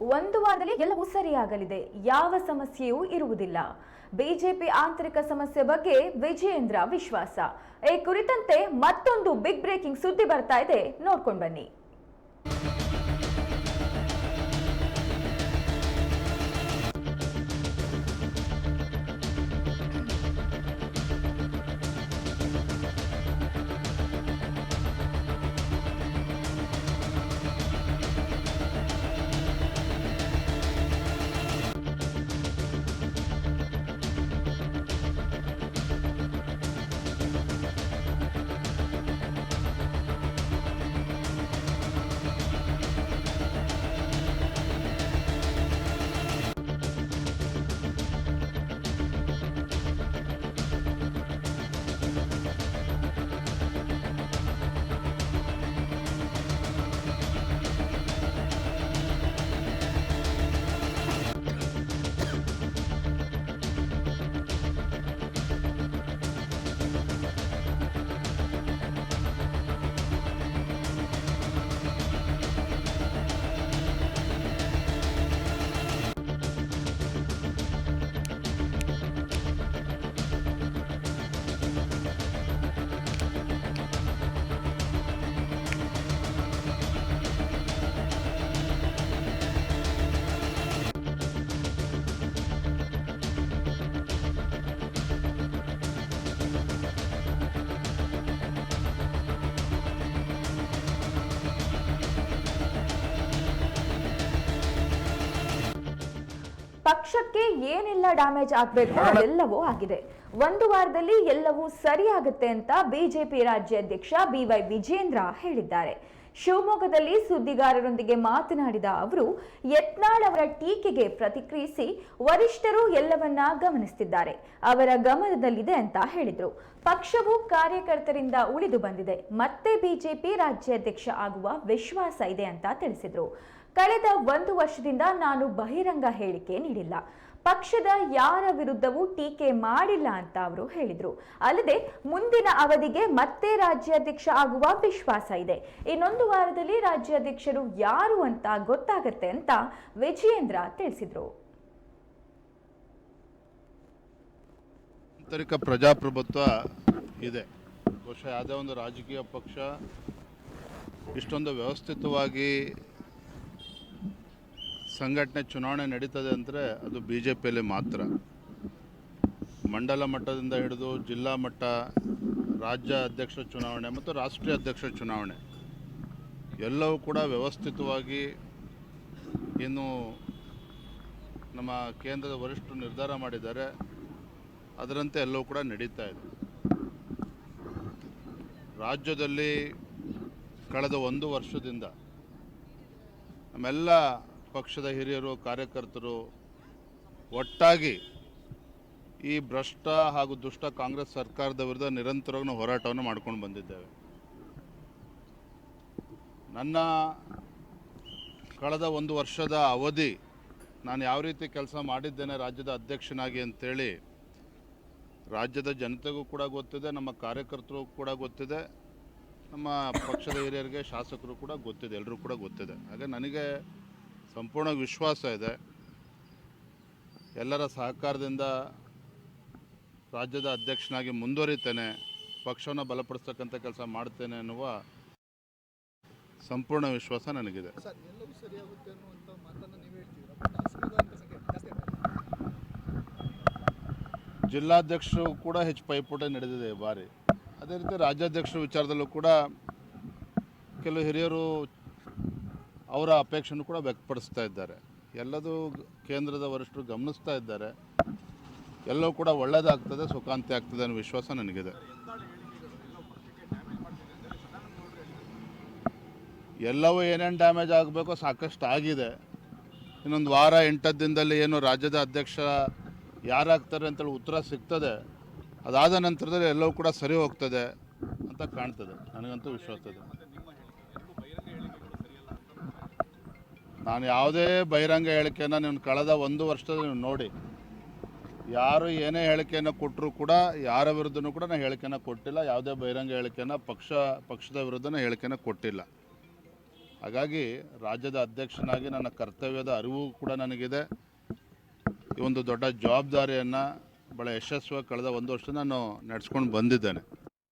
ಒಂದು ವಾರದಲ್ಲಿ ಎಲ್ಲವೂ ಸರಿಯಾಗಲಿದೆ. ಯಾವ ಸಮಸ್ಯೆಯೂ ಇರುವುದಿಲ್ಲ. ಬಿಜೆಪಿ ಆಂತರಿಕ ಸಮಸ್ಯೆ ಬಗ್ಗೆ ವಿಜಯೇಂದ್ರ ವಿಶ್ವಾಸ. ಈ ಕುರಿತಂತೆ ಮತ್ತೊಂದು ಬಿಗ್ ಬ್ರೇಕಿಂಗ್ ಸುದ್ದಿ ಬರ್ತಾ ಇದೆ. ನೋಡ್ಕೊಂಡು ಬನ್ನಿ. ಪಕ್ಷಕ್ಕೆ ಏನೆಲ್ಲ ಡ್ಯಾಮೇಜ್ ಆಗಬೇಕು? ಅದೆಲ್ಲವೂ ಆಗಿದೆ. ಒಂದು ವಾರದಲ್ಲಿ ಎಲ್ಲವೂ ಸರಿಯಾಗುತ್ತೆ ಅಂತ ಬಿಜೆಪಿ ರಾಜ್ಯಾಧ್ಯಕ್ಷ ಬಿವೈ ವಿಜೇಂದ್ರ ಹೇಳಿದ್ದಾರೆ. ಶಿವಮೊಗ್ಗದಲ್ಲಿ ಸುದ್ದಿಗಾರರೊಂದಿಗೆ ಮಾತನಾಡಿದ ಅವರು ಯತ್ನಾಳ್ ಅವರ ಟೀಕೆಗೆ ಪ್ರತಿಕ್ರಿಯಿಸಿ ವರಿಷ್ಠರು ಎಲ್ಲವನ್ನ ಗಮನಿಸುತ್ತಿದ್ದಾರೆ ಅವರ ಗಮನದಲ್ಲಿದೆ ಅಂತ ಹೇಳಿದರು. ಪಕ್ಷವು ಕಾರ್ಯಕರ್ತರಿಂದ ಉಳಿದು ಬಂದಿದೆ. ಮತ್ತೆ ಬಿಜೆಪಿ ರಾಜ್ಯಾಧ್ಯಕ್ಷ ಆಗುವ ವಿಶ್ವಾಸ ಇದೆ ಅಂತ ತಿಳಿಸಿದ್ರು. ಕಳೆದ ಒಂದು ವರ್ಷದಿಂದ ನಾನು ಬಹಿರಂಗ ಹೇಳಿಕೆ ನೀಡಿಲ್ಲ. ಪಕ್ಷದ ಯಾರ ವಿರುದ್ಧವೂ ಟೀಕೆ ಮಾಡಿಲ್ಲ ಅಂತ ಅವರು ಹೇಳಿದರು. ಅಲ್ಲದೆ ಮುಂದಿನ ಅವಧಿಗೆ ಮತ್ತೆ ರಾಜ್ಯಾಧ್ಯಕ್ಷ ಆಗುವ ವಿಶ್ವಾಸ ಇದೆ. ಇನ್ನೊಂದು ವಾರದಲ್ಲಿ ರಾಜ್ಯಾಧ್ಯಕ್ಷರು ಯಾರು ಅಂತ ಗೊತ್ತಾಗತ್ತೆ ಅಂತ ವಿಜಯೇಂದ್ರ ತಿಳಿಸಿದರು. ಆಂತರಿಕ ಪ್ರಜಾಪ್ರಭುತ್ವ ಇದೆ. ಬಹುಶಃ ಯಾವುದೇ ಒಂದು ರಾಜಕೀಯ ಪಕ್ಷ ಇಷ್ಟೊಂದು ವ್ಯವಸ್ಥಿತವಾಗಿ ಸಂಘಟನೆ ಚುನಾವಣೆ ನಡೀತದೆ ಅಂದರೆ ಅದು ಬಿ ಜೆ ಪಿಯಲ್ಲಿ ಮಾತ್ರ. ಮಂಡಲ ಮಟ್ಟದಿಂದ ಹಿಡಿದು ಜಿಲ್ಲಾ ಮಟ್ಟ, ರಾಜ್ಯ ಅಧ್ಯಕ್ಷ ಚುನಾವಣೆ ಮತ್ತು ರಾಷ್ಟ್ರೀಯ ಅಧ್ಯಕ್ಷ ಚುನಾವಣೆ, ಎಲ್ಲವೂ ಕೂಡ ವ್ಯವಸ್ಥಿತವಾಗಿ ಇನ್ನು ನಮ್ಮ ಕೇಂದ್ರದ ವರಿಷ್ಠರು ನಿರ್ಧಾರ ಮಾಡಿದ್ದಾರೆ. ಅದರಂತೆ ಎಲ್ಲವೂ ಕೂಡ ನಡೀತಾ ಇದೆ. ರಾಜ್ಯದಲ್ಲಿ ಕಳೆದ ಒಂದು ವರ್ಷದಿಂದ ನಮ್ಮೆಲ್ಲ ಪಕ್ಷದ ಹಿರಿಯರು, ಕಾರ್ಯಕರ್ತರು ಒಟ್ಟಾಗಿ ಈ ಭ್ರಷ್ಟ ಹಾಗೂ ದುಷ್ಟ ಕಾಂಗ್ರೆಸ್ ಸರ್ಕಾರದ ವಿರುದ್ಧ ನಿರಂತರವಾಗಿ ಹೋರಾಟವನ್ನು ಮಾಡ್ಕೊಂಡು ಬಂದಿದ್ದೇವೆ. ನನ್ನ ಕಳೆದ ಒಂದು ವರ್ಷದ ಅವಧಿ ನಾನು ಯಾವ ರೀತಿ ಕೆಲಸ ಮಾಡಿದ್ದೇನೆ, ರಾಜ್ಯದ ಅಧ್ಯಕ್ಷನಾಗಿ ಅಂತೇಳಿ ರಾಜ್ಯದ ಜನತೆಗೂ ಕೂಡ ಗೊತ್ತಿದೆ, ನಮ್ಮ ಕಾರ್ಯಕರ್ತರು ಕೂಡ ಗೊತ್ತಿದೆ, ನಮ್ಮ ಪಕ್ಷದ ಹಿರಿಯರಿಗೆ ಶಾಸಕರು ಕೂಡ ಗೊತ್ತಿದೆ ಎಲ್ಲರೂ ಕೂಡ ಗೊತ್ತಿದೆ. ಹಾಗೆ ನನಗೆ ಸಂಪೂರ್ಣ ವಿಶ್ವಾಸ ಇದೆ. ಎಲ್ಲರ ಸಹಕಾರದಿಂದ ರಾಜ್ಯದ ಅಧ್ಯಕ್ಷನಾಗಿ ಮುಂದುವರಿತೇನೆ ಪಕ್ಷವನ್ನು ಬಲಪಡಿಸ್ತಕ್ಕಂಥ ಕೆಲಸ ಮಾಡ್ತೇನೆ ಅನ್ನುವ ಸಂಪೂರ್ಣ ವಿಶ್ವಾಸ ನನಗಿದೆ. ಜಿಲ್ಲಾಧ್ಯಕ್ಷರು ಕೂಡ ಹೆಚ್ಚು ಪೈಪೋಟಿ ನಡೆದಿದೆ ಈ ಬಾರಿ. ಅದೇ ರೀತಿ ರಾಜ್ಯಾಧ್ಯಕ್ಷರ ವಿಚಾರದಲ್ಲೂ ಕೂಡ ಕೆಲವು ಹಿರಿಯರು ಅವರ ಅಪೇಕ್ಷೆನೂ ಕೂಡ ವ್ಯಕ್ತಪಡಿಸ್ತಾ ಇದ್ದಾರೆ. ಎಲ್ಲದೂ ಕೇಂದ್ರದ ವರಿಷ್ಠರು ಗಮನಿಸ್ತಾ ಇದ್ದಾರೆ. ಎಲ್ಲವೂ ಕೂಡ ಒಳ್ಳೆಯದಾಗ್ತದೆ ಸುಖಾಂತಿ ಆಗ್ತದೆ ಅನ್ನೋ ವಿಶ್ವಾಸ ನನಗಿದೆ. ಎಲ್ಲವೂ ಏನೇನು ಡ್ಯಾಮೇಜ್ ಆಗಬೇಕೋ ಸಾಕಷ್ಟು ಆಗಿದೆ. ಇನ್ನೊಂದು ವಾರ, ಎಂಟತ್ತು ದಿನದಲ್ಲಿ ಏನು ರಾಜ್ಯದ ಅಧ್ಯಕ್ಷ ಯಾರಾಗ್ತಾರೆ ಅಂತೇಳಿ ಉತ್ತರ ಸಿಗ್ತದೆ. ಅದಾದ ನಂತರದಲ್ಲಿ ಎಲ್ಲವೂ ಕೂಡ ಸರಿ ಹೋಗ್ತದೆ ಅಂತ ಕಾಣ್ತದೆ. ನನಗಂತೂ ವಿಶ್ವಾಸ ಇದೆ. ನಾನು ಯಾವುದೇ ಬಹಿರಂಗ ಹೇಳಿಕೆಯನ್ನು ನೀವು ಕಳೆದ ಒಂದು ವರ್ಷದಲ್ಲಿ ನೀವು ನೋಡಿ. ಯಾರು ಏನೇ ಹೇಳಿಕೆಯನ್ನು ಕೊಟ್ಟರೂ ಕೂಡ ಯಾರ ವಿರುದ್ಧನೂ ಕೂಡ ನಾನು ಹೇಳಿಕೆಯನ್ನು ಕೊಟ್ಟಿಲ್ಲ. ಯಾವುದೇ ಬಹಿರಂಗ ಹೇಳಿಕೆಯನ್ನು ಪಕ್ಷ, ಪಕ್ಷದ ವಿರುದ್ಧನ ಹೇಳಿಕೆಯನ್ನು ಕೊಟ್ಟಿಲ್ಲ. ಹಾಗಾಗಿ ರಾಜ್ಯದ ಅಧ್ಯಕ್ಷನಾಗಿ ನನ್ನ ಕರ್ತವ್ಯದ ಅರಿವು ಕೂಡ ನನಗಿದೆ. ಈ ಒಂದು ದೊಡ್ಡ ಜವಾಬ್ದಾರಿಯನ್ನು ಭಾಳ ಯಶಸ್ವಿಯಾಗಿ ಕಳೆದ ಒಂದು ವರ್ಷ ನಾನು ನಡೆಸ್ಕೊಂಡು ಬಂದಿದ್ದೇನೆ.